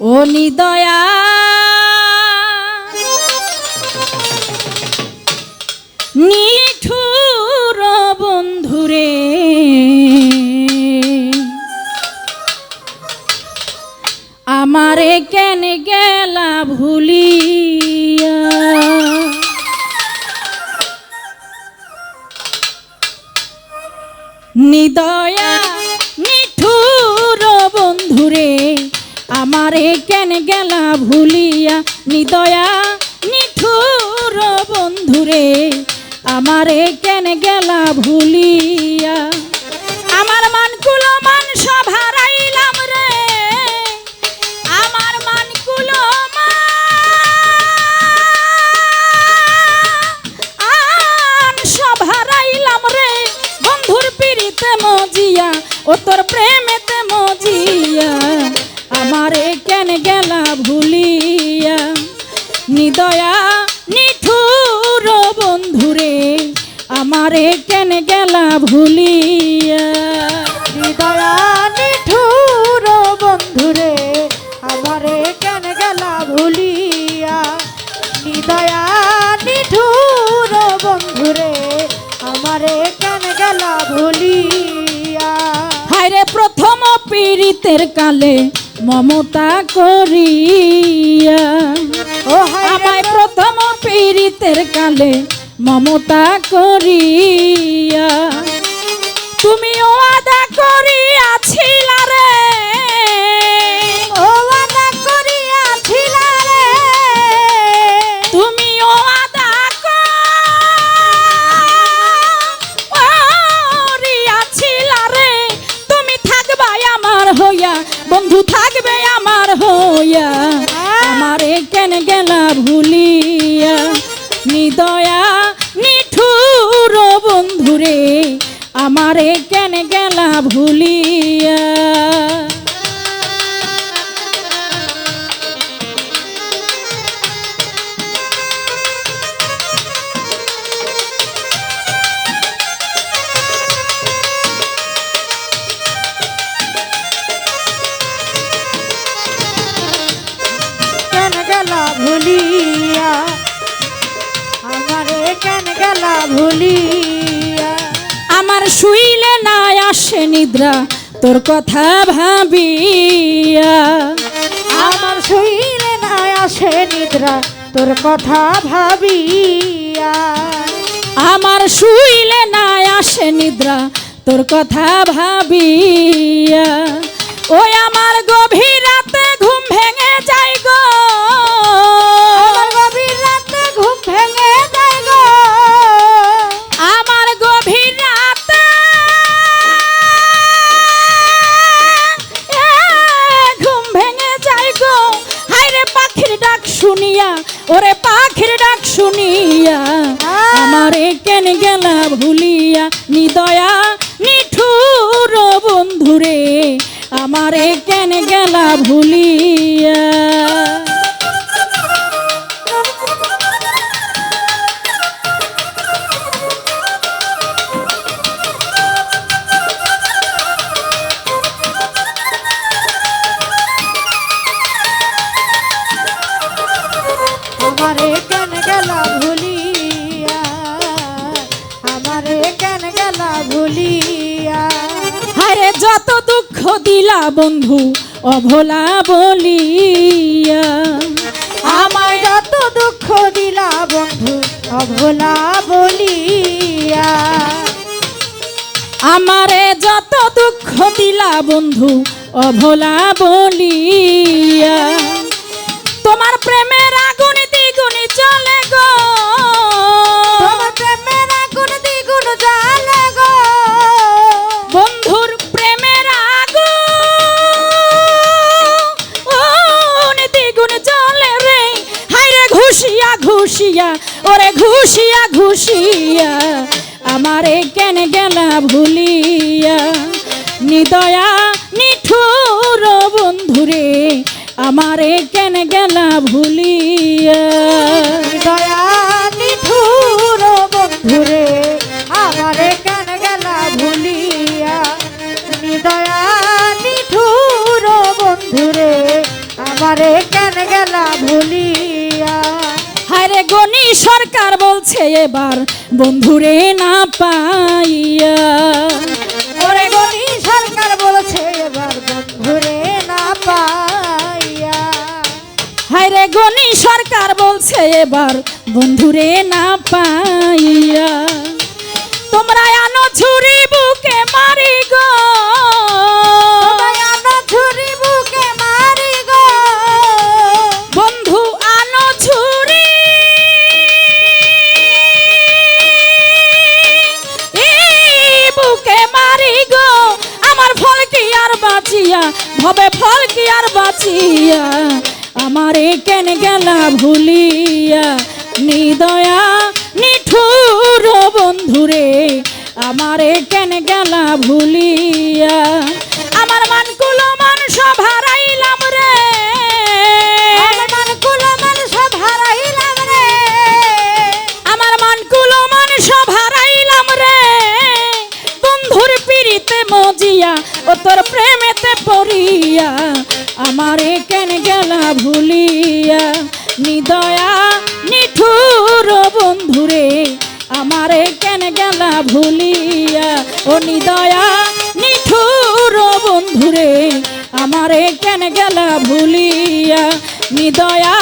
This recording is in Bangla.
ও নিদয়া। নিঠুর বন্ধুরে। আমারে কেন গেলা ভুলিয়া? নিদয়া আমারে কেন গেলা ভুলিয়া? নিদয়া নিঠুর বন্ধুরে আমারে কেন গেলা ভুলিয়া? গেলা ভুলিয়া। নিদয়া নিঠুর বন্ধুরে, আমারে কেন গেলা ভুলিয়া? হৃদয়া নিঠুর বন্ধুরে, আমারে কেন গেলা ভুলিয়া? হৃদয়া নিঠুর বন্ধুরে, আমারে কেন গেলা ভুলিয়া? হায়রে প্রথম পীড়িতের কালে মমতা করিয়া। ও আমায় প্রথম পীড়িতের কালে মমতা করিয়া। নিদয়া নিঠুর বন্ধুরে আমারে কেন গেলা ভুলিয়া? ভুলিয়া? ভুলিয়া। আমার শুইলে না আসে নিদ্রা, তোর কথা ভাবিয়া। আমার শুইলে না আসে নিদ্রা, তোর কথা ভাবিয়া। আমার শুইলে না আসে নিদ্রা, তোর কথা ভাবিয়া। ওই আমার গভীর শুনিয়া আমারে কেন গেলা ভুলিয়া? নিদয়া নিঠুর বন্ধুরে আমারে কেন গেলা ভুলিয়া? কেন দুঃখ দিলা বন্ধু, অভোলা বলিয়া। আমার যত দুঃখ দিলা বন্ধু, অভোলা বলিয়া। আমারে যত দুঃখ দিলা বন্ধু, অভোলা বলিয়া। তোমার প্রেমের আগুন দ্বিগুণ চলে গো। তোমার প্রেমের আগুন দ্বিগুণ জ্বালে ঘুষিয়া, ওরে ঘুষিয়া ঘুষিয়া, আমারে কেন গেলা ভুলিয়া? নিদয়া, নিঠুর বন্ধুরে, আমারে কেন গেলা ভুলিয়া? বলছে এবার বন্ধুরে না পাইয়া। ওরে গনি সরকার বলছে এবার বন্ধুরে না পাইয়া। হায়রে গনি সরকার বলছে এবার বন্ধুরে না পাইয়া। তোমরা আনো ছুরি বুকে মারি গো। গো, আমার ফল কি আর বাঁচিয়া? ভবে ফল কি আর বাঁচিয়া? আমার কেন গেলা ভুলিয়া? নিদয়া নিঠুর বন্ধুরে, আমার কেন গেলা ভুলিয়া? আমার মান কুলো মান সব ও তোর প্রেমেতে পড়িয়া আমারে কেন গেলা ভুলিয়া? নিদয়া নিঠুর বন্ধুরে আমারে কেন গেলা ভুলিয়া? ও নিদয়া নিঠুর বন্ধুরে আমারে কেন গেলা ভুলিয়া? নিদয়া